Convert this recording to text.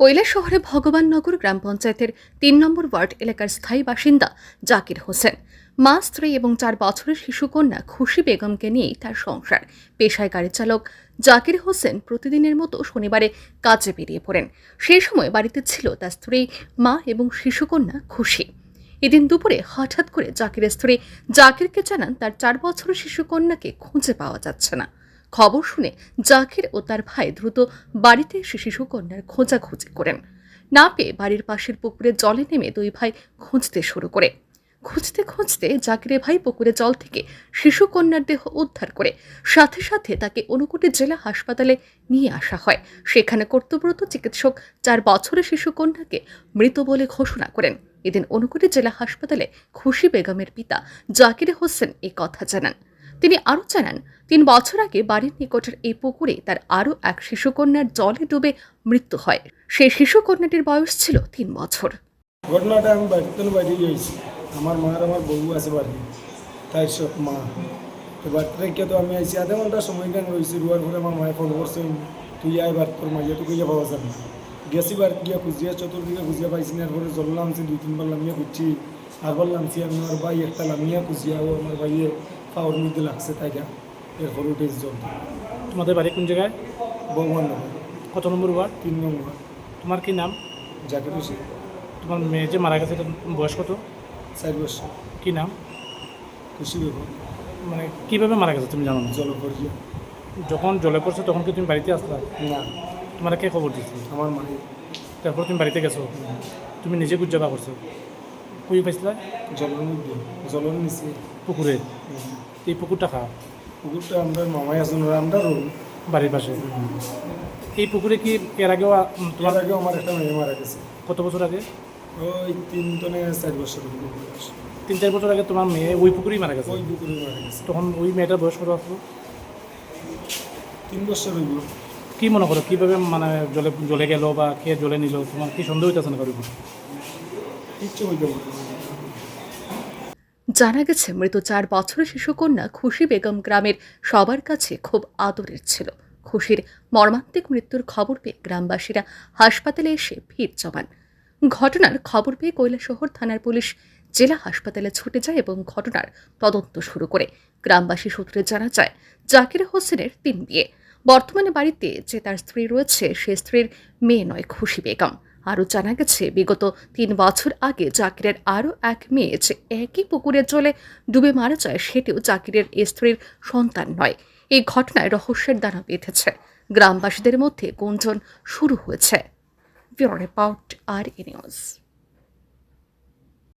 কৈলাস শহরে ভগবাননগর গ্রাম পঞ্চায়েতের তিন নম্বর ওয়ার্ড এলাকার স্থায়ী বাসিন্দা জাকির হোসেন। মা, স্ত্রী এবং চার বছরের শিশুকন্যা খুশি বেগমকে নিয়েই তার সংসার। পেশায় গাড়ি চালক জাকির হোসেন প্রতিদিনের মতো শনিবারে কাজে বেরিয়ে পড়েন। সেই সময় বাড়িতে ছিল তার স্ত্রী, মা এবং শিশুকন্যা খুশি। এদিন দুপুরে হঠাৎ করে জাকিরের স্ত্রী জাকিরকে জানান তার চার বছরের শিশুকন্যাকে খুঁজে পাওয়া যাচ্ছে না। খবর শুনে জাকির ও তার ভাই দ্রুত বাড়িতে এসে শিশুকন্যার খোঁজাখুঁজি করেন। না পেয়ে বাড়ির পাশের পুকুরে জলে নেমে দুই ভাই খুঁজতে শুরু করে। খুঁজতে খুঁজতে জাকিরে ভাই পুকুরে জল থেকে শিশুকন্যার দেহ উদ্ধার করে, সাথে সাথে তাকে অনুকুটি জেলা হাসপাতালে নিয়ে আসা হয়। সেখানে কর্তব্যরত চিকিৎসক চার বছরের শিশুকন্যাকে মৃত বলে ঘোষণা করেন। এদিন অনুকুটি জেলা হাসপাতালে খুশি বেগমের পিতা জাকির হোসেন এ কথা জানান। তিনি আরও জানান, তিন বছর আগে বাড়ির নিকটের এই পুকুরে তার আরও এক শিশুকন্যার জলে ডুবে মৃত্যু হয়। সেই শিশুকন্যাটির বয়স ছিল তিন বছর। ঘটনাটা আমি বাড়িতে বাইরে গিয়েছি আমার মা আর আমার বউ আছে বাড়ি। তাই সব মা। তো বাড়িতে থেকে তো আমি আইসি আধা ঘণ্টা সময় কেন রয়েছি? রুয়ার পরে আমার মায়ের ফোন করছে। তুই আয় বার তোর মাইয়া তুই কইয়া পাওয়া যাবে। গেছি বাড়িতে গিয়ে খুঁজিয়া, চতুর্দিকে খুঁজিয়া পাইছি না। এরপরে জল নামছি, দুই তিনবার নামিয়ে খুঁজছি। আরবার নামছি আমি। আমার ভাই একটা লামিয়া খুঁজিয়া, ও আমার ভাইয়ে পাওয়ার মধ্যে লাগছে তাইকা এরপর উঠে জল তোমাদের বাড়ি কোন জায়গায়? ভগবান নগর কত নম্বর ওয়ার্ড? তিন নম্বর তোমার কি নাম? জাকির হোসেন। তোমার মেয়ে যে মারা গেছে বয়স কত? চার বছর। কি নাম? খুশি বেগম মানে কীভাবে মারা গেছে তুমি জানো না? জলপরিয়া যখন জলে পড়ছে তখন কি তুমি বাড়িতে আসলা? না। তোমার কে খবর দিচ্ছিল আমার মায়ে তারপর তুমি বাড়িতে গেছো? তুমি নিজে গুজাবা করছ কুই পাইছিলা মধ্যে জলের নিচে পুকুরে এই পুকুরটা খা পুকুরটা আমরা মামাই আছেন আমরা বাড়ির পাশে এই পুকুরে কি এর আগেও তোমার তোমার আগে আমার একটা মেয়ে মারা গেছে কত বছর আগে ওই তিন টনে চার বছর তিন চার বছর আগে তোমার মেয়ে ওই পুকুরেই মারা গেছে ওই পুকুরে মারা গেছে তখন ওই মেয়েটার বয়স কত আসলো তিন বছর হইব কি মনে করো কীভাবে মানে জলে জলে গেল বা কে জলে নিল তোমার কি সন্দেহ হইতেছে না কারোর জানা গেছে, মৃত চার বছরের শিশুকন্যা খুশি বেগম গ্রামের সবার কাছে খুব আদরের ছিল। খুশির মর্মান্তিক মৃত্যুর খবর পেয়ে গ্রামবাসীরা হাসপাতালে এসে ভিড় জমান। ঘটনার খবর পেয়ে কৈলাসহর থানার পুলিশ জেলা হাসপাতালে ছুটে যায় এবং ঘটনার তদন্ত শুরু করে। গ্রামবাসী সূত্রে জানা যায়, জাকির হোসেনের তিন বিয়ে। বর্তমানে বাড়িতে যে তার স্ত্রী রয়েছে, সে স্ত্রীর মেয়ে নয়, খুশি বেগম। আরও জানা গেছে, বিগত তিন বছর আগে জাকিরের আরও এক মেয়ে যে একই পুকুরে জলে ডুবে মারা যায়, সেটিও জাকিরের স্ত্রীর সন্তান নয়। এই ঘটনায় রহস্যের দানা বেঁধেছে। গ্রামবাসীদের মধ্যে গুঞ্জন শুরু হয়েছে। রিপোর্ট, আর এ